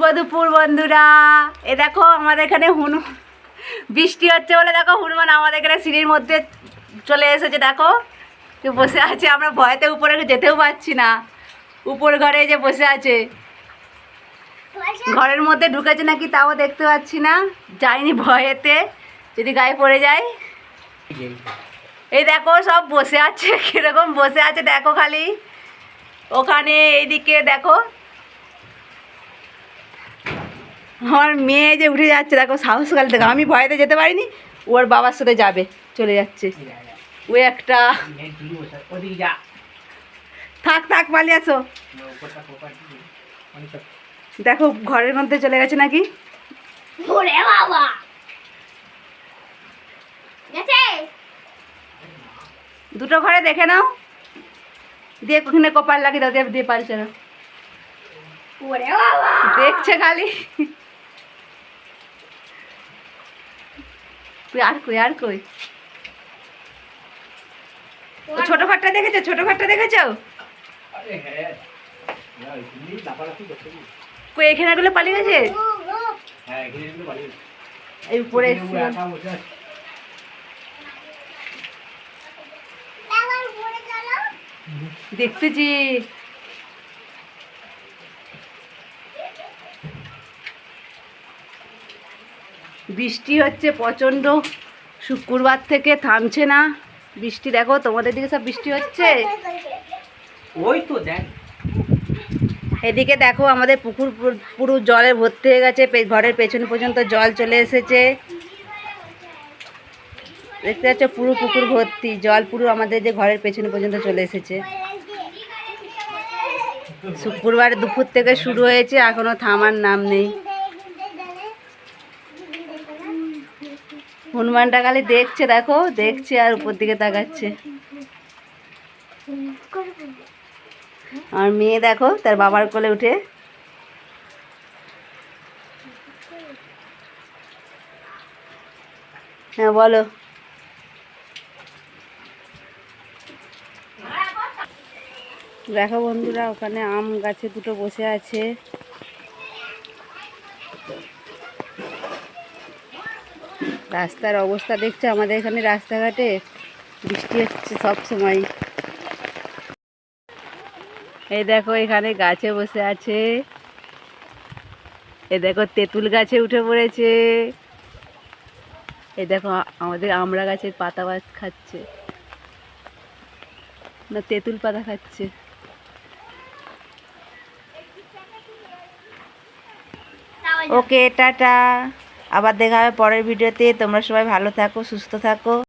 শুভ দুপুর বন্ধুরা। এ দেখো, আমাদের এখানে হুনু, বৃষ্টি হচ্ছে বলে দেখো, হনুমান আমাদের এখানে সিঁড়ির মধ্যে চলে এসেছে। দেখো বসে আছে, আমরা ভয়তে উপরে যেতেও পারছি না। উপর ঘরে যে বসে আছে। ঘরের মধ্যে ঢুকেছে নাকি তাও দেখতে পাচ্ছি না। যাইনি ভয়েতে, যদি গায়ে পড়ে যায়। এই দেখো, সব বসে আছে, কীরকম বসে আছে, দেখো খালি। ওখানে এইদিকে দেখো আমার মেয়ে যে উঠে যাচ্ছে দেখো সাহস কাল থেকে। আমি ভয়েতে যেতে পারিনি ওর বাবার সাথে যাবে চলে যাচ্ছে। ও একটা থাক থাক পালিয়ে আসো। দেখো ঘরের মধ্যে চলে গেছে নাকি? ওরে বাবা! দুটো ঘরে দেখে নাও। দিয়ে ওখানে কপাল লাগিয়ে দাও দিয়ে দিয়ে পালছে না দেখছে খালি। কই আর কই আর কই? ছোট ঘরটা দেখেছ ছোট ঘরটা দেখেছ? হ্যাঁ? কই এখানে গুলো পালিয়ে গেছে? হ্যাঁ এগুলো বাড়ি এই উপরে উপরে একা বসে আছে। আবার পড়ে গেল দেখতেছি বৃষ্টি হচ্ছে প্রচণ্ড। শুক্রবার থেকে থামছে না। বৃষ্টি দেখো তোমাদের দিকে সব বৃষ্টি হচ্ছে? ওই তো দেখ। এদিকে দেখো আমাদের পুকুর পুরো- জলে ভর্তি হয়ে গেছে ঘরের পেছন পর্যন্ত জল চলে এসেছে। দেখতে পাচ্ছ পুরো পুকুর ভর্তি জল পুরো আমাদের যে ঘরের পেছনে পর্যন্ত চলে এসেছে। শুক্রবার দুপুর থেকে শুরু হয়েছে এখনও থামার নাম নেই। হনুমানটা খালি দেখছে, দেখো, দেখছে আর উপর দিকে তাকাচ্ছে। আর মেয়ে দেখো, তার বাবার কোলে উঠে। হ্যাঁ বলো। দেখো বন্ধুরা, ওখানে আম গাছে দুটো বসে আছে। রাস্তার অবস্থা দেখছ? আমাদের এখানে রাস্তাঘাটে বৃষ্টি হচ্ছে সব সময়। এই দেখো, এখানে গাছে বসে আছে। এ দেখো, তেঁতুল গাছে উঠে পড়েছে। এই দেখো আমাদের আমড়া গাছের পাতা খাচ্ছে। না, তেঁতুল পাতা খাচ্ছে। Okay, tata. আবার দেখা হবে পরের ভিডিওতে। তোমরা সবাই ভালো থাকো সুস্থ থাকো।